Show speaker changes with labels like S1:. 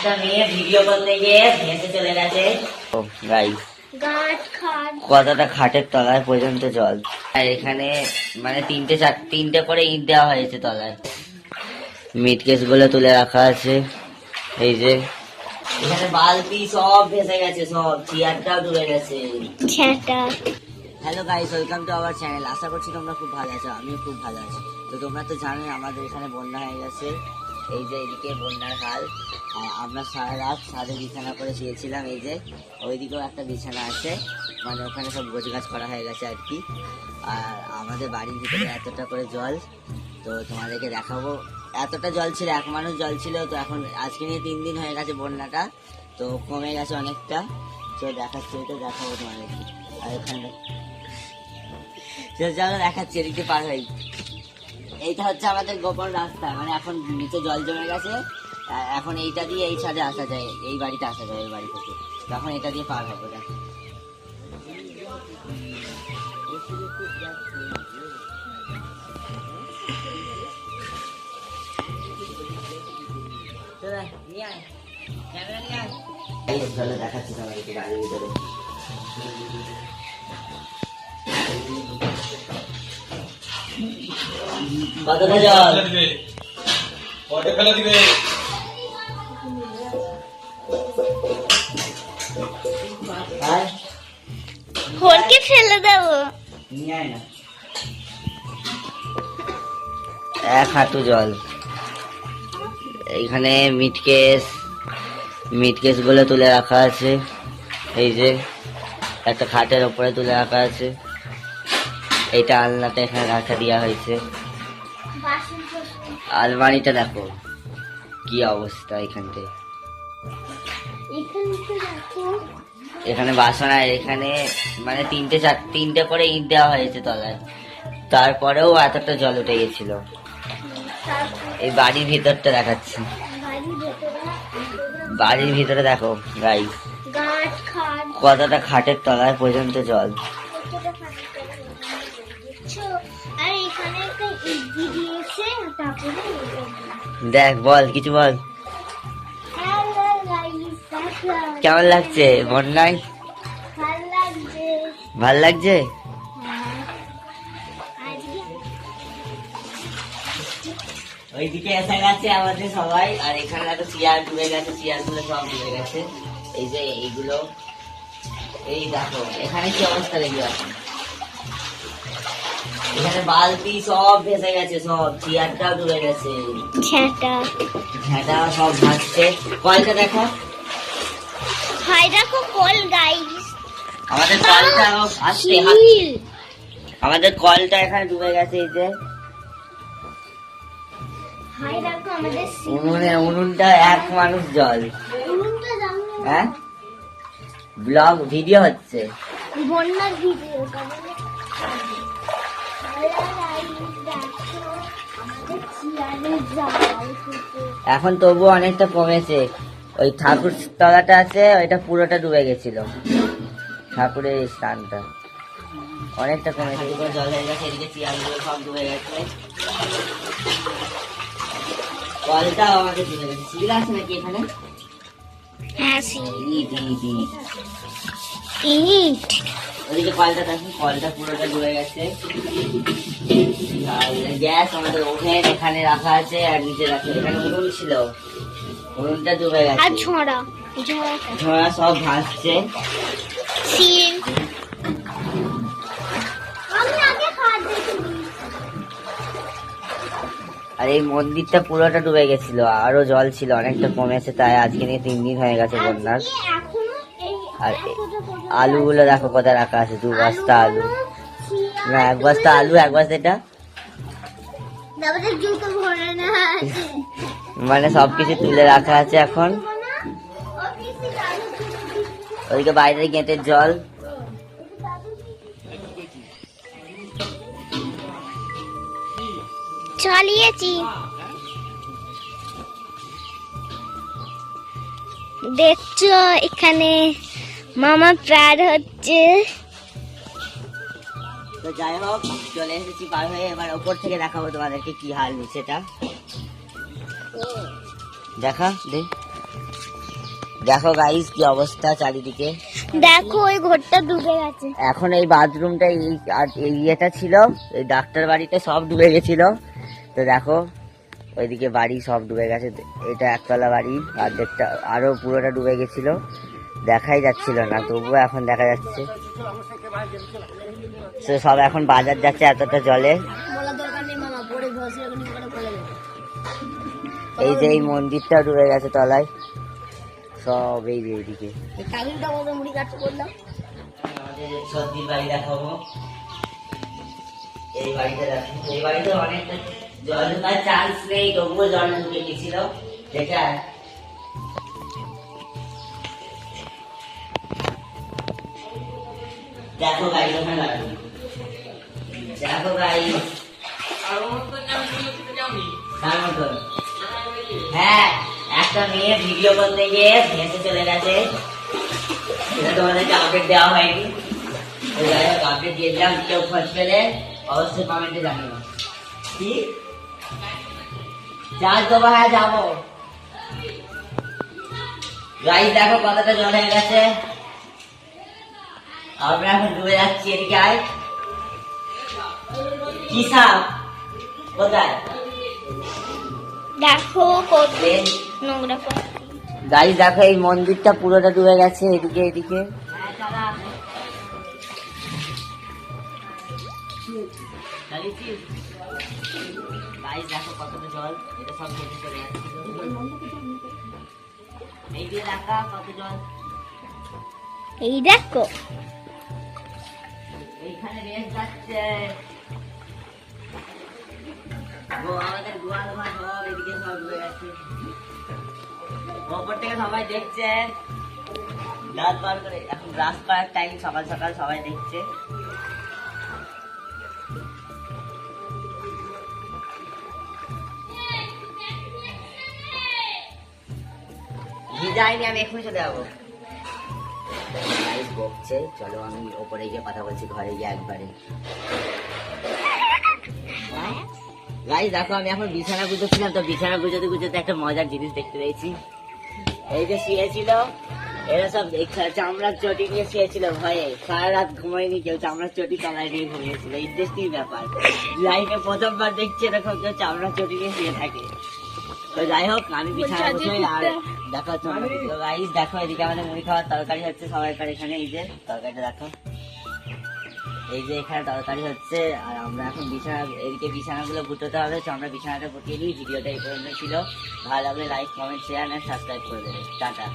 S1: একটা মেয়ে ভিডিও করতে গিয়ে ভেসে চলে গেছে। ও গাইস কতটা খাটের তলায় পর্যন্ত জল। আর এখানে মানে তিনটে চার তিনটে করে ইট দেওয়া হয়েছে তলায়। মিট কেসগুলো তুলে রাখা আছে। এই যে এখানে বালতি সব ভেসে গেছে সব চেয়ারটাও ডুবে গেছে। Hello guys welcome to our channel আশা করছি তোমরা খুব ভালো আছো আমিও খুব ভালো আছি। তো তোমরা তো জানোই আমাদের এখানে বন্যা হয়ে গেছে। এই যে এদিকে বন্যার হাল আমরা সারা রাত সাদে বিছানা করে শুয়েছিলাম, এই যে ওইদিকেও একটা বিছানা আছে মানে ওখানে সব গোছ গাছ করা হয়ে গেছে আর কি। আর আমাদের বাড়ির ভিতরে এতটা করে জল, তো তোমাদেরকে দেখাবো। এতটা জল ছিল, এক মানুষ জল ছিল, তো এখন আজকে নিয়ে তিন দিন হয়ে গেছে বন্যাটা, তো কমে গেছে অনেকটা। তো দেখাচ্ছি এটা দেখাবো তোমাদেরকে। আর ওখানে চলো দেখাচ্ছি, এদিকে পার হই। এইটা হচ্ছে আমাদের গোপন রাস্তা। মানে এখন নিচে জল জমে গেছে এখন এইটা দিয়ে এই ছাদে আসা যায়, এই বাড়িতে আসা যায়, এই বাড়ি থেকে। তখন এটা দিয়ে পার হব, দেখো। দেখাচ্ছি কতটা জল
S2: দিবে। ফেলে দিবে।
S1: আয়।
S3: ফেলে দেবো।
S1: নিয়ে আয় না। এক হাঁটু জল। এইখানে মিট কেস মিট কেসগুলো তুলে রাখা আছে। এই যে একটা খাটের উপরে তুলে রাখা আছে। এইটা আলনাটা এখানে রাখা দেওয়া হয়েছে। আলমারিটা দেখো কি অবস্থা এখানতে
S3: এখানে
S1: বাসন আর এখানে মানে তিনটে চার তিনটে করে ইট দেওয়া হয়েছে তলায়। তারপরেও এতটা জল উঠে গেছিল। এই বাড়ির ভিতরটা দেখাচ্ছি।
S3: বাড়ির ভিতরে
S1: দেখো গাই কতটা খাটের তলায় পর্যন্ত জল। দেখ, বল, কিছু বল। কেমন লাগছে? বন্যায়
S3: ভালো লাগছে।
S1: ওইদিকে এসে গেছে আমাদের সবাই, আর এখানে চেয়ার ডুবে গেছে চেয়ারগুলো সব ডুবে গেছে। এই যে এইগুলো। এই দেখো, এখানে কি অবস্থা দেখবে এখানে বালতি সব ভেসে গেছে সব চেয়ারটাও ডুবে গেছে। ঝাঁটা। সব ভাসছে। কলটা দেখো।
S3: হাই দেখো কল গাইস
S1: আমাদের কলটা ভাসছে আমাদের কলটা এখানে ডুবে গেছে এই যে। উনুনে উনুনটা এক মানুষ জল। হ্যাঁ? ব্লগ ভিডিও হচ্ছে।
S3: বন্যার ভিডিও
S1: এখন তবু অনেকটা কমেছে। ওই ঠাকুর তলাটা আছে, ওইটা পুরোটা ডুবে গেছিল। ঠাকুরের স্থানটা। অনেকটা কমেছে। গেছে সব ডুবে গেছে। আছে নাকি এখানে? ওদিকে কলটা দেখুন কলটা পুরোটা ডুবে গেছে। আর গ্যাস আমাদের ওভেন এখানে রাখা আছে আর নিচে রাখা এখানে উনুন ছিল। উনুনটা ডুবে
S3: আর
S1: গেছে
S3: ঝোড়া। ঝোড়াটা
S1: ঝোড়া সব ভাসছে।
S3: সিল
S1: আর এই মন্দিরটা পুরোটা ডুবে গেছিল আরও জল ছিল অনেকটা কমেছে তাই আজকে নিয়ে তিন দিন হয়ে গেছে বন্যার। আর আলুগুলো দেখো কোথায় রাখা আছে দু বস্তা আলু। না এক বস্তা আলু এক বস্তা এটা? মানে সবকিছু তুলে রাখা আছে এখন। ওইদিকে বাইরে গেটের জল।
S3: চালিয়েছি। দেখছ এখানে মামা প্যাড হচ্ছে।
S1: তো যাই হোক চলে এসেছি পার হয়ে। এবার ওপর থেকে দেখাবো তোমাদেরকে কি হাল নিচেটা। দেখা দে। দেখো গাইস কি অবস্থা চারিদিকে।
S3: দেখো ওই ঘরটা ডুবে গেছে।
S1: এখন এই বাথরুমটা এই আর এই ইয়েটা ছিল এই ডাক্তার বাড়িতে সব ডুবে গেছিল। তো দেখো, ওইদিকে বাড়ি সব ডুবে গেছে। এটা একতলা বাড়ি অর্ধেকটা আরও পুরোটা ডুবে গেছিল। দেখাই যাচ্ছিল না, তবুও এখন দেখা যাচ্ছে। সব এখন বাজার যাচ্ছে এতটা জলে। এই যে এই মন্দিরটা ডুবে গেছে তলায়, সব এই যে এইদিকে। বাড়ি দেখাবো। এই বাড়িতে দেখো এই বাড়িতে অনেকটা জল ঢোকার চান্স নেই তবুও জল ঢুকে গেছিল? দেখা দেখো গাড়ি ওখানে লাগবে। দেখো গাড়ি হ্যাঁ একটা মেয়ে ভিডিও করতে গিয়ে ভেসে চলে গেছে। সেটা তোমাদেরকে দেওয়া হয়নি। আপডেট দিয়ে দিলাম, কেউ খোঁজ অবশ্যই কমেন্টে জানিও। কি? চার্জ দেবো হ্যাঁ যাব। গাড়ি দেখো কতটা জল হয়ে গেছে। আমরা এখন ডুবে যাচ্ছি এদিকে আয়। কি সাপ কোথায়?
S3: দেখো নোংরা
S1: গাড়ি দেখো এই মন্দিরটা পুরোটা ডুবে গেছে এদিকে এদিকে। গাড়ি দেখো কতটা জল এটা সব কেটে চলে যাচ্ছে। এই দিয়ে দেখা কত জল?
S3: এই দেখো।
S1: এইখানে রেস যাচ্ছে। ও আমাদের গোয়াল ঘর সব এদিকে সব ওপর থেকে সবাই দেখছে। দাঁত বার করে এখন করার টাইম সকাল সকাল সবাই দেখছে। আমি এক্ষুনি চলে যাব। চলো আমি ওপরে গিয়ে কথা বলছি, ঘরে গিয়ে একবারে। গাইস দেখো, আমি এখন বিছানা গুছোচ্ছিলাম তো বিছানা গুছোতে গুছোতে একটা মজার জিনিস দেখতে পেয়েছি। এই যে শুয়েছিল, এরা সব চামড়ার চটি নিয়ে শুয়েছিল ভয়ে। সারা রাত ঘুমায়নি কেউ, চামড়ার চটি তলায় নিয়ে ঘুমিয়েছিল। ইন্টারেস্টিং ব্যাপার। লাইফে প্রথমবার দেখছি এরকম কেউ চামড়ার চটি নিয়ে শুয়ে থাকে। তো যাই হোক আমি বিছানা বসে আর দেখো তো গাইস দেখো এদিকে আমাদের মুড়ি খাওয়ার তরকারি হচ্ছে সবাইকার এখানে এই যে তরকারিটা দেখো। এই যে এখানে তরকারি হচ্ছে আর আমরা এখন বিছানা এদিকে বিছানাগুলো গুটোতে হবে তো আমরা বিছানাটা গুটিয়ে নিই ভিডিওটা এই পর্যন্ত ছিল। ভালো লাগলে লাইক কমেন্ট শেয়ার আর সাবস্ক্রাইব করে দেবে। টাটা।